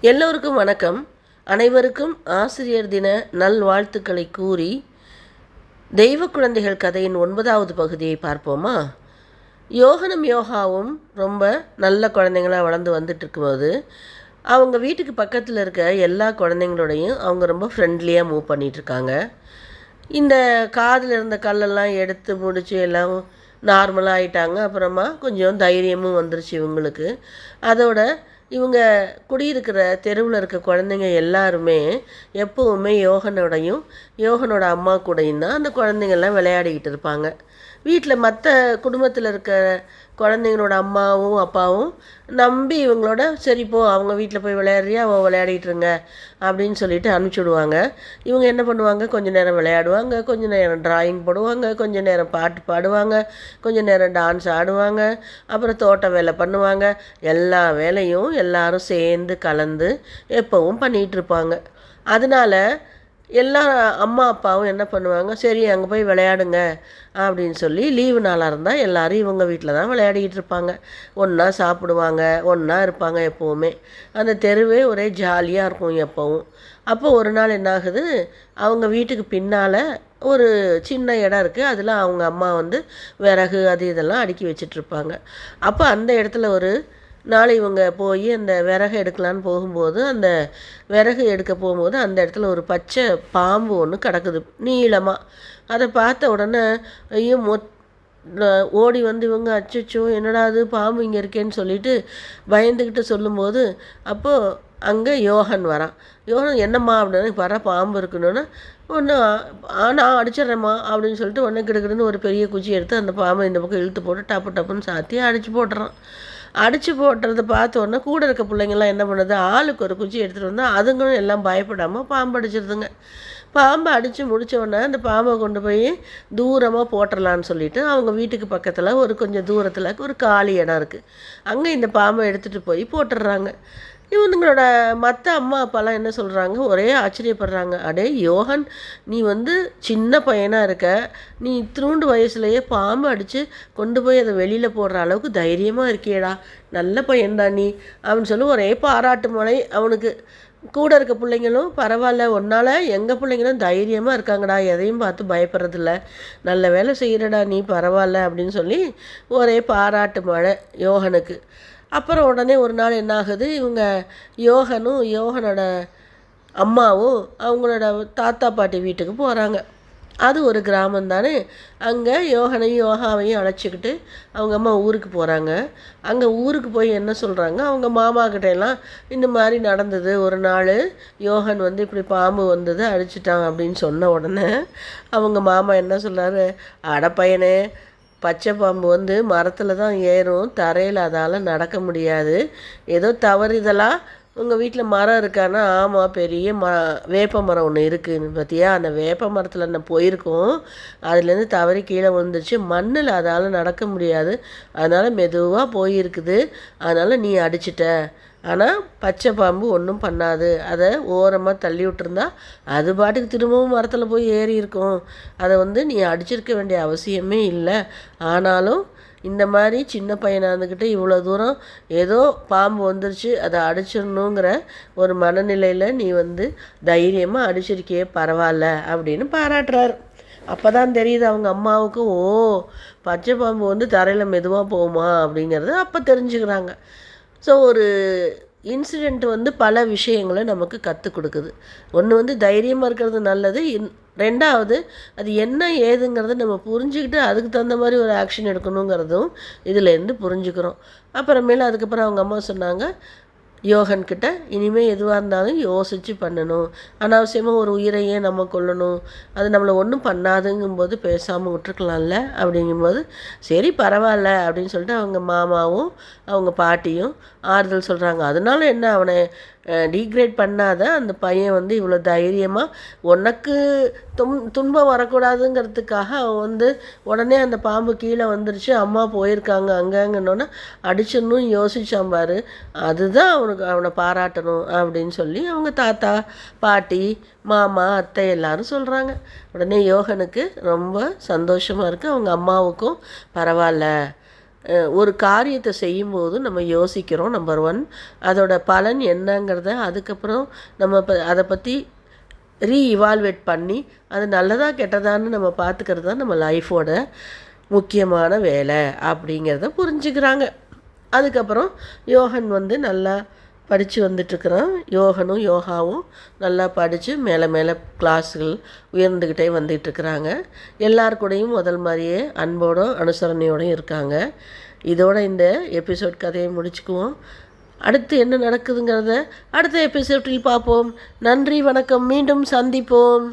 எல்லோருக்கும் வணக்கம். அனைவருக்கும் ஆசிரியர் தின நல்வாழ்த்துக்களை கூறி தெய்வ குழந்தைகள் கதையின் ஒன்பதாவது பகுதியை பார்ப்போமா? யோகனம் யோகாவும் ரொம்ப நல்ல குழந்தைங்களாக வளர்ந்து வந்துட்டு இருக்கும்போது அவங்க வீட்டுக்கு பக்கத்தில் இருக்க எல்லா குழந்தைங்களோடையும் அவங்க ரொம்ப ஃப்ரெண்ட்லியாக மூவ் பண்ணிகிட்ருக்காங்க இந்த காதில் இருந்த கல்லெல்லாம் எடுத்து முடித்து எல்லாம் நார்மலாக ஆயிட்டாங்க. அப்புறமா கொஞ்சம் தைரியமும் வந்துருச்சு இவங்களுக்கு. அதோட இவங்க குடியிருக்கிற தெருவில் இருக்க குழந்தைங்க எல்லாருமே எப்போவுமே யோகனோடையும் யோகனோட அம்மா கூடையும் தான் அந்த குழந்தைங்கள்லாம் விளையாடிக்கிட்டு இருப்பாங்க. வீட்டில் மற்ற குடும்பத்தில் இருக்கிற குழந்தைங்களோட அம்மாவும் அப்பாவும் நம்பி இவங்களோட சரி போ அவங்க வீட்டில் போய் விளையாடுறியா? அவள் விளையாடிட்டுருங்க அப்படின்னு சொல்லிட்டு அனுப்பிச்சி விடுவாங்க. இவங்க என்ன பண்ணுவாங்க? கொஞ்ச நேரம் விளையாடுவாங்க கொஞ்ச நேரம் டிராயிங் போடுவாங்க கொஞ்சம் நேரம் பாட்டு பாடுவாங்க கொஞ்ச நேரம் டான்ஸ் ஆடுவாங்க அப்புறம் தோட்ட வேலை பண்ணுவாங்க. எல்லா வேலையும் எல்லாரும் சேர்ந்து கலந்து எப்போவும் பண்ணிகிட்ருப்பாங்க அதனால் அதனால எல்லா அம்மா அப்பாவும் என்ன பண்ணுவாங்க சரி அங்கே போய் விளையாடுங்க அப்படின்னு சொல்லி லீவு நாளாக இருந்தால் எல்லோரும் இவங்க வீட்டில் தான் விளையாடிக்கிட்டு இருப்பாங்க. ஒன்றா சாப்பிடுவாங்க ஒன்றா இருப்பாங்க எப்போவுமே. அந்த தெருவே ஒரே ஜாலியாக இருக்கும் எப்போவும். அப்போ ஒரு நாள் என்னாகுது அவங்க வீட்டுக்கு பின்னால் ஒரு சின்ன இடம் இருக்குது அதில் அவங்க அம்மா வந்து விறகு அது இதெல்லாம் அடுக்கி வச்சிட்ருப்பாங்க அப்போ அந்த இடத்துல ஒரு நாளை இவங்க போய் அந்த விறகு எடுக்கலான்னு போகும்போது அந்த விறகு எடுக்க போகும்போது அந்த இடத்துல ஒரு பச்சை பாம்பு ஒன்று கிடக்குது நீளமாக அதை பார்த்த உடனே ஐயோ மொத் ஓடி வந்து இவங்க அச்சச்சோ என்னடா அது பாம்பு இங்கே இருக்கேன்னு சொல்லிட்டு பயந்துக்கிட்டு சொல்லும்போது அப்போது அங்கே யோகன் வரான். யோகன் என்னம்மா அப்படின்னு வர பாம்பு இருக்கணும்னா ஒன்று நான் அடிச்சிடுறேம்மா அப்படின்னு சொல்லிட்டு உடனே கிடுக்கிடுன்னு ஒரு பெரிய குச்சி எடுத்து அந்த பாம்பை இந்த பக்கம் இழுத்து போட்டு டப்பு டப்புன்னு சாத்தி அடித்து போட்டுறான். அடித்து போட்டுறது பார்த்தோன்னே கூட இருக்க பிள்ளைங்கள்லாம் என்ன பண்ணுது? ஆளுக்கு ஒரு குச்சி எடுத்துகிட்டு வந்தால் அதுங்களும் எல்லாம் பயப்படாமல் பாம்பு அடிச்சிருதுங்க. பாம்பை அடித்து முடித்தோடனே அந்த பாம்பை கொண்டு போய் தூரமாக போட்டுடலான்னு சொல்லிட்டு அவங்க வீட்டுக்கு பக்கத்தில் ஒரு கொஞ்சம் தூரத்தில் ஒரு காலி இடம் இருக்குது அங்கே இந்த பாம்பை எடுத்துகிட்டு போய் போட்டுடுறாங்க. இவனுங்களோட மற்ற அம்மா அப்பாலாம் என்ன சொல்கிறாங்க ஒரே ஆச்சரியப்படுறாங்க. அடே யோகன் நீ வந்து சின்ன பையனாக இருக்க. நீ இத்தினூண்டு வயசுலேயே பாம்பு அடித்து கொண்டு போய் அதை வெளியில் போடுற அளவுக்கு தைரியமாக இருக்கியடா. நல்ல பையன்தான் நீ. அப்படின்னு சொல்லி ஒரே பாராட்டு மழை அவனுக்கு. கூட இருக்க பிள்ளைங்களும் பரவாயில்ல. ஒன்றால் எங்கள் பிள்ளைங்களும் தைரியமாக இருக்காங்கடா. எதையும் பார்த்து பயப்படுறதில்ல. நல்ல வேலை செய்கிறடா நீ பரவாயில்ல அப்படின்னு சொல்லி ஒரே பாராட்டு மழை யோகனுக்கு. அப்புறம் உடனே ஒரு நாள் என்ன ஆகுது இவங்க யோகனும் யோகனோட அம்மாவும் அவங்களோட தாத்தா பாட்டி வீட்டுக்கு போகிறாங்க அது ஒரு கிராமம் தானே. அங்கே யோகனையும் யோகாவையும் அழைச்சிக்கிட்டு அவங்க அம்மா ஊருக்கு போகிறாங்க அங்கே ஊருக்கு போய் என்ன சொல்கிறாங்க அவங்க மாமா இந்த மாதிரி நடந்தது. ஒரு நாள் யோகன் வந்து இப்படி பாம்பு வந்தது அடிச்சிட்டான் அப்படின்னு சொன்ன உடனே அவங்க மாமா என்ன சொல்கிறாரு அடப்பையனே பச்சை பாம்பு வந்து மரத்தில் தான் ஏறும். தரையில் அதால் நடக்க முடியாது. ஏதோ தவறுதலாக உங்கள் வீட்டில் மரம் இருக்கான்னா ஆமாம் பெரிய ம வேப்ப மரம் ஒன்று இருக்குது பார்த்தியா அந்த வேப்ப மரத்தில் நான் போயிருக்கோம். அதுலேருந்து தவறி கீழே வந்துருச்சு மண்ணில் அதால் நடக்க முடியாது. அதனால் மெதுவாக போயிருக்குது. அதனால் நீ அடிச்சிட்ட. ஆனால் பச்சை பாம்பு ஒன்றும் பண்ணாது. அதை ஓரமாக தள்ளி விட்டுருந்தா அது பாட்டுக்கு திரும்பவும் மரத்தில் போய் ஏறி இருக்கும். அதை வந்து நீ அடிச்சிருக்க வேண்டிய அவசியமே இல்லை. ஆனாலும் இந்த மாதிரி சின்ன பையனாக இருந்துக்கிட்டு இவ்வளோ தூரம் ஏதோ பாம்பு வந்துருச்சு அதை அடிச்சிடணுங்கிற ஒரு மனநிலையில் நீ வந்து தைரியமாக அடிச்சிருக்கியே பரவாயில்ல அப்படின்னு பாராட்டுறாரு. அப்போ தான் தெரியுது அவங்க அம்மாவுக்கு ஓ பச்சை பாம்பு வந்து தரையில் மெதுவாக போகுமா? அப்படிங்கிறது அப்போ தெரிஞ்சுக்கிறாங்க. ஸோ ஒரு இன்சிடெண்ட் வந்து பல விஷயங்களை நமக்கு கற்றுக் கொடுக்குது. ஒன்று வந்து தைரியமாக இருக்கிறது நல்லது. இன் ரெண்டாவது அது என்ன ஏதுங்கிறத நம்ம புரிஞ்சுக்கிட்டு அதுக்கு தகுந்த மாதிரி ஒரு ஆக்ஷன் எடுக்கணுங்கிறதும் இதுலேருந்து புரிஞ்சுக்கிறோம். அப்புறமேல அதுக்கப்புறம் அவங்க அம்மா சொன்னாங்க யோகன்கிட்ட இனிமேல் எதுவாக இருந்தாலும் யோசித்து பண்ணணும். அனாவசியமாக ஒரு உயிரையே நம்ம கொல்லணும். அது நம்மளை ஒன்றும் பண்ணாதுங்கும்போது பேசாமல் விட்டுருக்கலாம்ல? அப்படிங்கும்போது சரி பரவாயில்ல அப்படின்னு சொல்லிட்டு அவங்க மாமாவும் அவங்க பாட்டியும் ஆறுதல் சொல்கிறாங்க அதனால என்ன அவனை டீக்ரேட் பண்ணாத அந்த பையன் வந்து இவ்வளோ தைரியமாக உனக்கு துன் துன்பம் வரக்கூடாதுங்கிறதுக்காக அவன் வந்து உடனே அந்த பாம்பு கீழே வந்துருச்சு அம்மா போயிருக்காங்க அங்கங்கன்னொன்னே அடிச்சிடணும் யோசிச்சான் பாரு. அதுதான் அவனுக்கு அவனை பாராட்டணும் அப்படின்னு சொல்லி அவங்க தாத்தா பாட்டி மாமா அத்தை எல்லாரும் சொல்கிறாங்க உடனே யோகனுக்கு ரொம்ப சந்தோஷமாக இருக்குது அவங்க அம்மாவுக்கும் பரவாயில்ல. ஒரு காரியத்தை செய்யும்போது நம்ம யோசிக்கிறோம் நம்பர் ஒன் அதோட பலன் என்னங்கிறத அதுக்கப்புறம் நம்ம ப- அதை பற்றி ரீஇவால்வேட் பண்ணி அது நல்லதாக கெட்டதான்னு நம்ம பார்த்துக்கிறது தான் நம்ம லைஃபோட முக்கியமான வேலை அப்படிங்கிறத புரிஞ்சுக்கிறாங்க. அதுக்கப்புறம் யோகன் வந்து நல்லா படித்து வந்துட்டுருக்குறான். யோகனும் யோகாவும் நல்லா படித்து மேலே மேலே கிளாஸுகள் உயர்ந்துக்கிட்டே வந்துகிட்ருக்குறாங்க எல்லார் கூடயும் முதல் மாதிரியே அன்போடும் அனுசரணையோடும் இருக்காங்க. இதோட இந்த எபிசோட் கதையை முடிச்சுக்குவோம். அடுத்து என்ன நடக்குதுங்கிறத அடுத்த எபிசோட்டில் பார்ப்போம். நன்றி வணக்கம். மீண்டும் சந்திப்போம்.